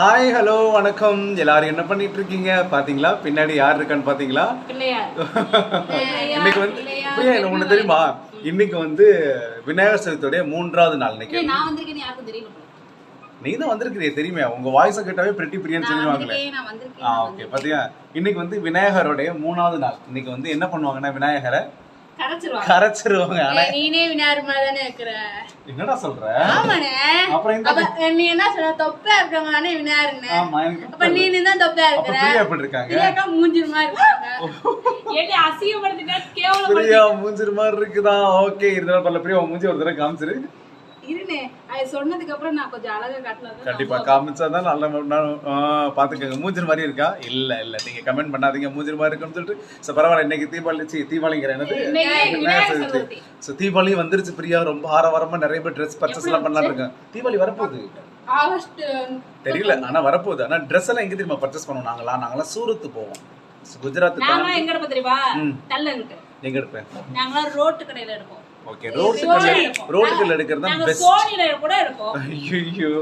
Hi hello வணக்கம். எல்லாரும் என்ன பண்ணிட்டு இருக்கீங்க பாத்தீங்களா? பின்னாடி யார் இருக்கான்னு பாத்தீங்களா? இன்னைக்கு வந்து பிரியா எனக்கு ஒண்ணு தெரியுமா? இன்னைக்கு வந்து விநாயகர் சதுர்த்தியோடைய மூன்றாவது நாள் இன்னைக்கு. நீ தான் வந்திருக்கிறிய தெரியுமே. உங்க வாய்ஸை கேட்டாவே பிரிட்டி பிரியான்னு சொல்லுவாங்களே. ஆ ஓகே. பாத்தியா? இன்னைக்கு வந்து விநாயகருடைய மூணாவது நாள். இன்னைக்கு வந்து என்ன பண்ணுவாங்கன்னா விநாயகரை கரைச்சிருவாங்க. நீனே தானே இருக்கிற. என்னடா சொல்ற ஆமாண்ணே. அப்புறம் நீ என்ன சொல்ற? தொப்பையா இருக்கவங்க தானே அப்ப நீ தான் தொப்பையா இருக்கிற. எப்படி இருக்காங்க பிரியாக்கா மூஞ்சிரு மாதிரி இருக்காங்க. ஏடி அசிங்கப்படுத்திட்டா கேவலம் பிரியா மூஞ்சிரு மாதிரி இருக்குதா ஓகே இருந்தாலும் பரவாயில்ல பிரியா மூஞ்சி ஒரு தடவை காமிச்சிரு இருண்ணே, அது சொன்னதுக்கு அப்புறம் நான் கொஞ்சம் அழகா காட்டலாம் தான் கண்டிப்பா காமிச்சா தான் நல்ல பாத்துக்கோங்க. மூஞ்சிரு மாதிரி இருக்கா? இல்ல இல்ல. நீங்க கமெண்ட் பண்ணாதீங்க. மூஞ்சிரு மாதிரி இருக்குன்னு சொல்லிட்டு. சோ பரவாயில்ல. இன்னைக்கு தீபாவளி சி தீபாவளிங்கிற என்னது. சோ தீபாவளி வந்துருச்சு பிரியா. ரொம்ப ஆரவாரமா நிறைய பேர் ட்ரெஸ் பர்ச்சேஸ் எல்லாம் பண்ணலாம்னு இருக்கேன் தீபாவளி வரப்போகுது. தெரியல. ஆனா வரப்போகுது. ஆனா ட்ரெஸ் எல்லாம் எங்க தெரியுமா பர்ச்சேஸ் பண்ணுவோம்? நாங்களாம். நாங்களாம் சூரத் போவோம். குஜராத் நாங்களாம் எங்க தெரியுமா. தள்ளன்ட்டு எங்க எடுப்பேன்? ரோட்டு கடையில எடுப்போம். ஓகே ரோட்டுக்கல்ல எடுப்போம். ரோட்டுக்கல்ல எடுக்கிறது தான் பெஸ்ட் கூட எடுப்போம். ஐயோ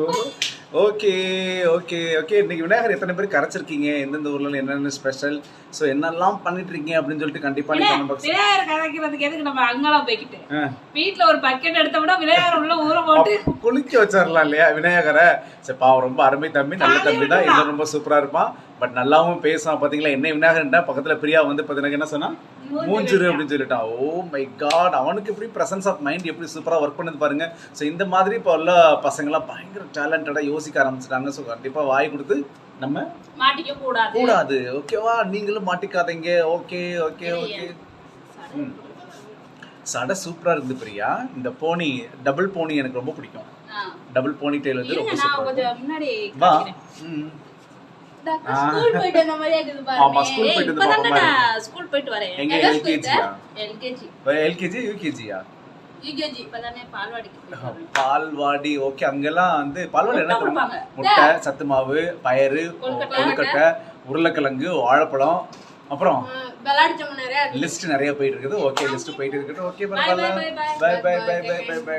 ஓகே ஓகே ஓகே. இன்னைக்கு விநாயகர் எத்தனை பேர் கரைச்சிருக்கீங்க? எந்தெந்த ஊர்ல என்னென்ன ஸ்பெஷல் ஸோ என்னெல்லாம் பண்ணிட்டு இருக்கீங்க அப்படின்னு சொல்லிட்டு கண்டிப்பா விநாயகர் கதைக்கிறதுக்கு எதுக்கு நம்ம அங்கெல்லாம் போய்கிட்டு வீட்ல ஒரு பக்கெட் எடுத்த விட விநாயகர் உள்ள ஊற போட்டு குளிக்க வச்சிடலாம் இல்லையா விநாயகரை? சரி பாவம் ரொம்ப அருமை தம்பி. நல்ல தம்பி தான் இன்னும் ரொம்ப சூப்பரா இருப்பான். பட் நல்லாவும் பேசுவான். பாத்தீங்களா? என்ன விநாயகர்ன்றா பக்கத்துல பிரியா வந்து பாத்தீங்கன்னா என்ன சொன்னா மூஞ்சிரு அப்படின்னு சொல்லிட்டான். ஓ மை காட் அவனுக்கு எப்படி பிரசன்ஸ் ஆஃப் மைண்ட் எப்படி சூப்பரா ஒர்க் பண்ணது பாருங்க. ஸோ இந்த மாதிரி இப்போ உள்ள பசங்களாம் பயங்கர டேலண்டடா யோசிக்க ஆரம்பிச்சிட்டாங்க. ஸோ கண்டிப்பா வாய் கொடுத்து நம்ம மாட்டிக்க கூடாது. கூடாது ஓகேவா நீங்களும் மாட்டிக்காதீங்க. ஓகே ஓகே ஓகே ம். சடை சூப்பரா இருந்து பிரியா. இந்த போனி டபுள் போனி எனக்கு ரொம்ப பிடிக்கும். டபுள் போனி டெயில் வந்து ரொம்ப சூப்பரா வா. ம். ஸ்கூல் போயிட்டு வந்த மாதிரியே இருக்குது பாருங்க. ஸ்கூல் போயிட்டு வரேன். எல்கேஜி. எல்கேஜி யூகேஜியா? பால்வாடி ஓகே அங்கெல்லாம் வந்து பால்வாடி என்ன முட்டை சத்து மாவு பயறு கொழுக்கட்டை. உருளைக்கிழங்கு வாழைப்பழம் அப்புறம். லிஸ்ட் நிறைய போயிட்டு இருக்குது. ஓகே லிஸ்ட் போயிட்டு இருக்குது. Okay bye bye bye bye, bye bye bye